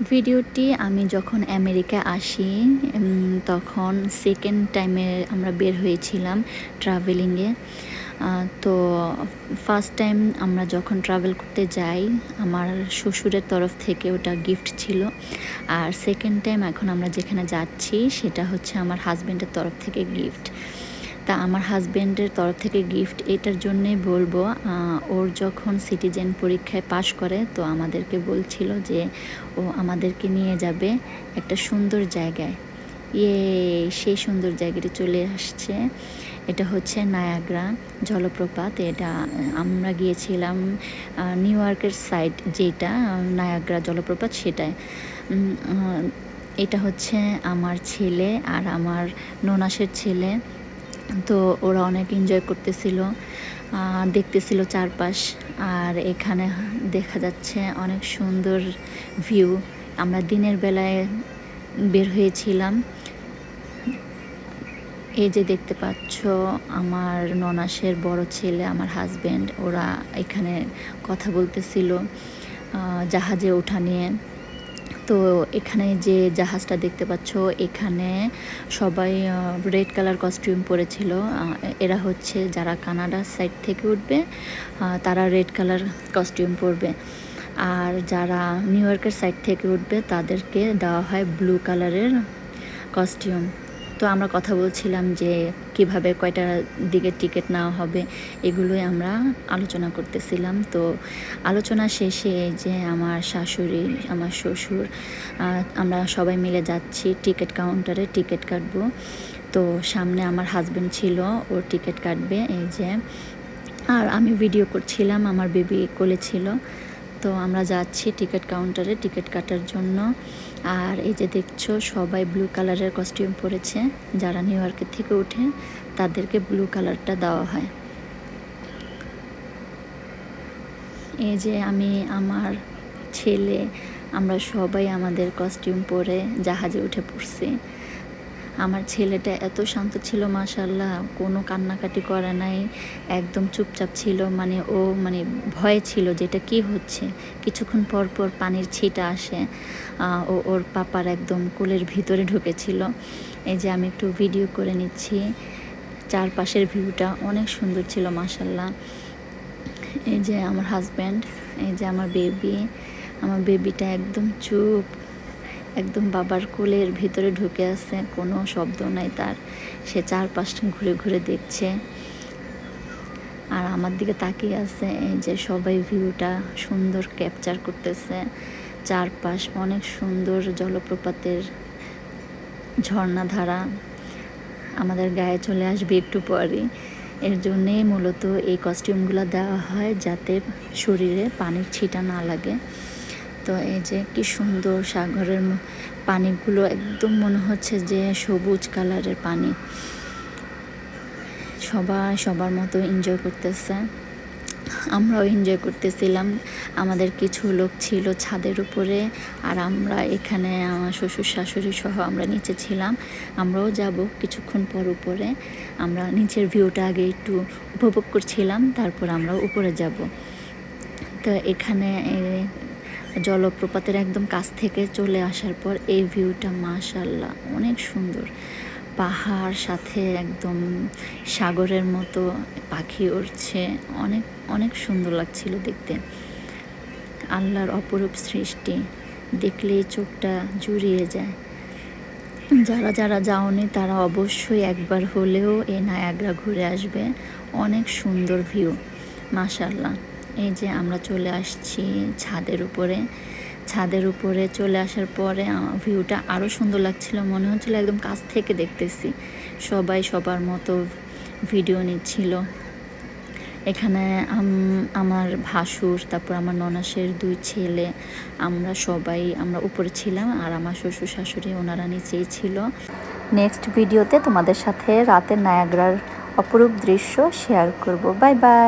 ভিডিওটি আমি যখন আমেরিকা আসি তখন সেকেন্ড টাইমে আমরা বের হয়েছিলাম ট্রাভেলিংয়ে তো ফার্স্ট টাইম আমরা যখন ট্রাভেল করতে যাই, আমার শ্বশুরের তরফ থেকে ওটা গিফট ছিল। আর সেকেন্ড টাইম এখন আমরা যেখানে যাচ্ছি, সেটা হচ্ছে আমার হাজব্যান্ডের তরফ থেকে গিফট তা আমার হাজব্যান্ডের তরফ থেকে গিফট এটার জন্যই বলব। ওর যখন সিটিজেন পরীক্ষায় পাশ করে, তো আমাদেরকে বলছিল যে ও আমাদেরকে নিয়ে যাবে একটা সুন্দর জায়গায়। ইয়ে সেই সুন্দর জায়গাটি চলে আসছে। এটা হচ্ছে নায়াগ্রা জলপ্রপাত। এটা, আমরা গিয়েছিলাম নিউ ইয়র্কের সাইড যেটা, নায়াগ্রা জলপ্রপাত সেটাই এটা হচ্ছে আমার ছেলে আর আমার ননাসের ছেলে। তো ওরা অনেক এনজয় করতেছিল দেখতেছিল চারপাশ, আর এখানে দেখা যাচ্ছে অনেক সুন্দর ভিউ আমরা দিনের বেলায় বের হয়েছিলাম। এই যে দেখতে পাচ্ছ, আমার ননাসের বড় ছেলে, আমার হাজব্যান্ড ওরা এখানে কথা বলতেছিল জাহাজে ওঠা নিয়ে। তো এখানে যে জাহাজটা দেখতে পাচ্ছ, এখানে সবাই রেড কালার কস্টিউম পরেছিল। এরা হচ্ছে যারা কানাডার সাইড থেকে উঠবে তারা রেড কালার কস্টিউম পরবে। আর যারা নিউ ইয়র্কের সাইড থেকে উঠবে, তাদেরকে দেওয়া হয় ব্লু কালারের কস্টিউম তো আমরা কথা বলছিলাম যে কীভাবে কয়টা দিকে টিকিট নেওয়া হবে, এগুলোই আমরা আলোচনা করতেছিলাম। তো আলোচনা শেষে যে আমার শাশুড়ি, আমার শ্বশুর আমরা সবাই মিলে যাচ্ছি, টিকিট কাউন্টারে টিকিট কাটবো। তো সামনে আমার হাজবেন্ড ছিল ওর টিকিট কাটবে, এই যে। আর আমি ভিডিও করছিলাম, আমার বেবি কোলে ছিল। তো আমরা যাচ্ছি টিকিট কাউন্টারে টিকিট কাটার জন্য। আর এই যে দেখছ, সবাই ব্লু কালারের কস্টিউম পরেছে। যারা নিউ ইয়র্কের থেকে উঠে, তাদেরকে ব্লু কালারটা দেওয়া হয়। এই যে আমি, আমার ছেলে, আমরা সবাই আমাদের কস্টিউম পরে জাহাজে উঠে পড়ছি। আমার ছেলেটা এত শান্ত ছিল মাশাল্লাহ কোনো কান্নাকাটি করে নাই, একদম চুপচাপ ছিল মানে ও মানে ভয়ে ছিল যেটা কি হচ্ছে। কিছুক্ষণ পর পর পানির ছিটা আসে ও ওর পাপার একদম কোলের ভিতরে ঢুকেছিল। এই যে আমি একটু ভিডিও করে নিচ্ছি, চারপাশের ভিউটা অনেক সুন্দর ছিল মাশাল্লাহ এই যে আমার হাজব্যান্ড এই যে আমার বেবি আমার বেবিটা একদম চুপ একদম বাবার কোলের ভিতরে ঢুকে আছে, কোনো শব্দ নাই তার। সে চারপাশটা ঘুরে ঘুরে দেখছে। আর আমার দিকে তাকিয়ে আছে, এই যে সবাই ভিউটা সুন্দর ক্যাপচার করতেছে। চারপাশ অনেক সুন্দর জলপ্রপাতের ঝর্ণাধারা। আমাদের গায়ে চলে আসবে একটু পরে এর জন্যেই মূলত এই কস্টিউমগুলো দেওয়া হয় যাতে শরীরে পানির ছিটা না লাগে। তো এই যে কি সুন্দর সাগরের পানিগুলো একদম মনে হচ্ছে যে সবুজ কালারের পানি। সবাই সবার মতো এনজয় করতেছে। আমরাও এনজয় করতেছিলাম। আমাদের কিছু লোক ছিল ছাদের উপরে আর আমরা এখানে আমার শ্বশুর শাশুড়ি সহ আমরা নিচে ছিলাম। আমরাও যাব কিছুক্ষণ পর উপরে। আমরা নিচের ভিউটা আগে একটু উপভোগ করছিলাম, তারপর আমরা উপরে যাব। তো এখানে জলপ্রপাতের একদম কাছ থেকে চলে আসার পর এই ভিউটা মাশাল্লাহ অনেক সুন্দর। পাহাড় সাথে একদম সাগরের মতো পাখি উড়ছে, অনেক অনেক সুন্দর লাগছিল দেখতে। আল্লাহর অপরূপ সৃষ্টি, দেখলেই চোখটা জুড়িয়ে যায়। যারা যারা যাওনি তারা অবশ্যই একবার হলেও এ নায়াগ্রা ঘুরে আসবে, অনেক সুন্দর ভিউ মাশাল্লাহ এই যে আমরা চলে আসছি ছাদের উপরে। ছাদের উপরে চলে আসার পরে ভিউটা আরও সুন্দর লাগছিল, মনে হচ্ছিল একদম কাছ থেকে দেখতেছি। সবাই সবার মতো ভিডিও নিচ্ছিল। এখানে আমার ভাসুর, তারপর আমার ননাসের দুই ছেলে, আমরা সবাই, আমরা উপরে ছিলাম আর আমার শ্বশুর শাশুড়ি ওনারা নিচেই ছিল। নেক্সট ভিডিওতে তোমাদের সাথে রাতের নায়াগ্রার অপরূপ দৃশ্য শেয়ার করব। Bye bye!